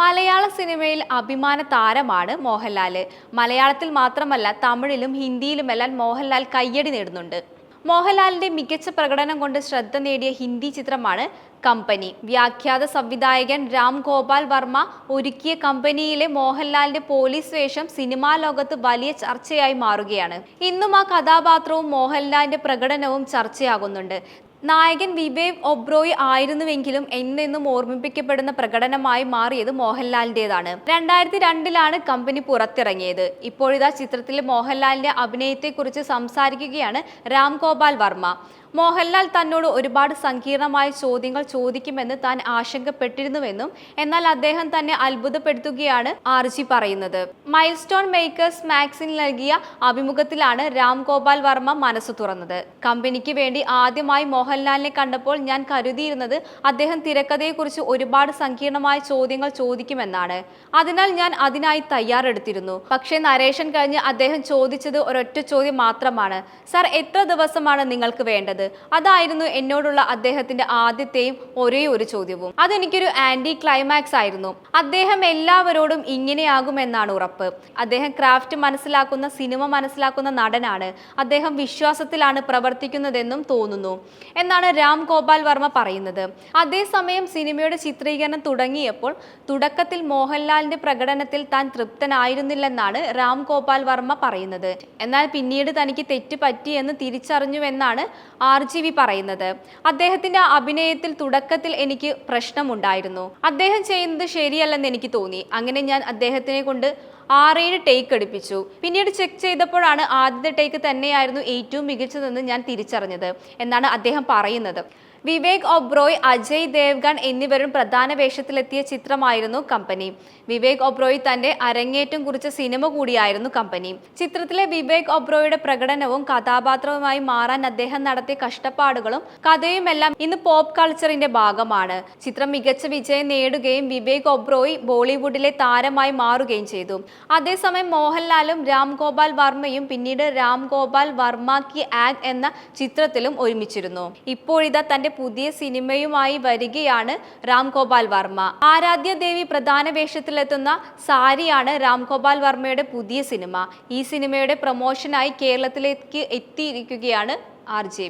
മലയാള സിനിമയിൽ അഭിമാന താരമാണ് മോഹൻലാൽ മലയാളത്തിൽ മാത്രമല്ല തമിഴിലും ഹിന്ദിയിലുമെല്ലാം മോഹൻലാൽ കയ്യടി നേടുന്നുണ്ട്. മോഹൻലാലിന്റെ മികച്ച പ്രകടനം കൊണ്ട് ശ്രദ്ധ നേടിയ ഹിന്ദി ചിത്രമാണ് കമ്പനി. വ്യാഖ്യാത സംവിധായകൻ രാം ഗോപാൽ വർമ്മ ഒരുക്കിയ കമ്പനിയിലെ മോഹൻലാലിന്റെ പോലീസ് വേഷം സിനിമാ ലോകത്ത് വലിയ ചർച്ചയായി മാറുകയാണ്. ഇന്നും ആ കഥാപാത്രവും മോഹൻലാലിന്റെ പ്രകടനവും ചർച്ചയാകുന്നുണ്ട്. നായകൻ വിവേക് ഒബ്രോയ് ആയിരുന്നുവെങ്കിലും എന്നെന്നും ഓർമ്മിപ്പിക്കപ്പെടുന്ന പ്രകടനമായി മാറിയത് മോഹൻലാലിന്റെതാണ്. രണ്ടായിരത്തി രണ്ടിലാണ് കമ്പനി പുറത്തിറങ്ങിയത്. ഇപ്പോഴിതാ ചിത്രത്തിലെ മോഹൻലാലിന്റെ അഭിനയത്തെക്കുറിച്ച് സംസാരിക്കുകയാണ് രാം ഗോപാൽ വർമ്മ. മോഹൻലാൽ തന്നോട് ഒരുപാട് സങ്കീർണമായ ചോദ്യങ്ങൾ ചോദിക്കുമെന്ന് താൻ ആശങ്കപ്പെട്ടിരുന്നുവെന്നും എന്നാൽ അദ്ദേഹം തന്നെ അത്ഭുതപ്പെടുത്തുകയാണ് ആർജി പറയുന്നത്. മൈൽസ്റ്റോൺ മേക്കേഴ്സ് മാക്സിൻ നൽകിയ അഭിമുഖത്തിലാണ് രാം ഗോപാൽ വർമ്മ മനസ്സ് തുറന്നത്. കമ്പനിക്ക് വേണ്ടി ആദ്യമായി മോഹൻലാലിനെ കണ്ടപ്പോൾ ഞാൻ കരുതിയിരുന്നത് അദ്ദേഹം തിരക്കഥയെക്കുറിച്ച് ഒരുപാട് സങ്കീർണമായ ചോദ്യങ്ങൾ ചോദിക്കുമെന്നാണ്. അതിനാൽ ഞാൻ അതിനായി തയ്യാറെടുത്തിരുന്നു. പക്ഷേ നരേഷൻ കഴിഞ്ഞ് അദ്ദേഹം ചോദിച്ചത് ഒരൊറ്റ ചോദ്യം മാത്രമാണ്. സാർ എത്ര ദിവസമാണ് നിങ്ങൾക്ക് വേണ്ടത്? അതായിരുന്നു എന്നോടുള്ള അദ്ദേഹത്തിന്റെ ആദ്യത്തെയും ഒരേ ഒരു ചോദ്യവും. അതെനിക്കൊരു ആന്റി ക്ലൈമാക്സ് ആയിരുന്നു. അദ്ദേഹം എല്ലാവരോടും ഇങ്ങനെയാകുമെന്നാണ് ഉറപ്പ്. അദ്ദേഹം ക്രാഫ്റ്റ് മനസ്സിലാക്കുന്ന സിനിമ മനസ്സിലാക്കുന്ന നടനാണ്. അദ്ദേഹം വിശ്വാസത്തിലാണ് പ്രവർത്തിക്കുന്നതെന്നും തോന്നുന്നു. എന്നാണ് രാം ഗോപാൽ വർമ്മ പറയുന്നത്. അതേസമയം സിനിമയുടെ ചിത്രീകരണം തുടങ്ങിയപ്പോൾ തുടക്കത്തിൽ മോഹൻലാലിന്റെ പ്രകടനത്തിൽ താൻ തൃപ്തനായിരുന്നില്ലെന്നാണ് രാം ഗോപാൽ വർമ്മ പറയുന്നത്. എന്നാൽ പിന്നീട് തനിക്ക് തെറ്റ് പറ്റിയെന്ന് തിരിച്ചറിഞ്ഞുവെന്നാണ് ആർ ജി വി പറയുന്നത്. അദ്ദേഹത്തിന്റെ അഭിനയത്തിൽ തുടക്കത്തിൽ എനിക്ക് പ്രശ്നമുണ്ടായിരുന്നു. അദ്ദേഹം ചെയ്യുന്നത് ശരിയല്ലെന്ന് എനിക്ക് തോന്നി. അങ്ങനെ ഞാൻ അദ്ദേഹത്തിനെ കൊണ്ട് ആറേഴ് ടേക്ക് എടുപ്പിച്ചു. പിന്നീട് ചെക്ക് ചെയ്തപ്പോഴാണ് ആദ്യത്തെ ടേക്ക് തന്നെയായിരുന്നു ഏറ്റവും മികച്ചതെന്ന് ഞാൻ തിരിച്ചറിഞ്ഞത്. എന്നാണ് അദ്ദേഹം പറയുന്നത്. വിവേക് ഒബ്രോയ് അജയ് ദേവ്ഗൺ എന്നിവരും പ്രധാന വേഷത്തിലെത്തിയ ചിത്രമായിരുന്നു കമ്പനി. വിവേക് ഒബ്രോയ് തന്റെ അരങ്ങേറ്റം കുറിച്ച സിനിമ കൂടിയായിരുന്നു കമ്പനി. ചിത്രത്തിലെ വിവേക് ഒബ്രോയുടെ പ്രകടനവും കഥാപാത്രവുമായി മാറാൻ അദ്ദേഹം നടത്തിയ കഷ്ടപ്പാടുകളും കഥയുമെല്ലാം ഇന്ന് പോപ്പ് കൾച്ചറിന്റെ ഭാഗമാണ്. ചിത്രം മികച്ച വിജയം നേടുകയും വിവേക് ഒബ്രോയ് ബോളിവുഡിലെ താരമായി മാറുകയും ചെയ്തു. അതേസമയം മോഹൻലാലും രാം ഗോപാൽ വർമ്മയും പിന്നീട് രാം ഗോപാൽ വർമ്മ കി ആഗ് എന്ന ചിത്രത്തിലും ഒരുമിച്ചിരുന്നു. ഇപ്പോഴിതാ തന്റെ പുതിയ സിനിമയുമായി വരികയാണ് രാം ഗോപാൽ വർമ്മ. ആരാധ്യ ദേവി പ്രധാന വേഷത്തിലെത്തുന്ന സാരിയാണ് രാം ഗോപാൽ വർമ്മയുടെ പുതിയ സിനിമ. ഈ സിനിമയുടെ പ്രൊമോഷനായി കേരളത്തിലേക്ക് എത്തിയിരിക്കുകയാണ് ആർ ജെ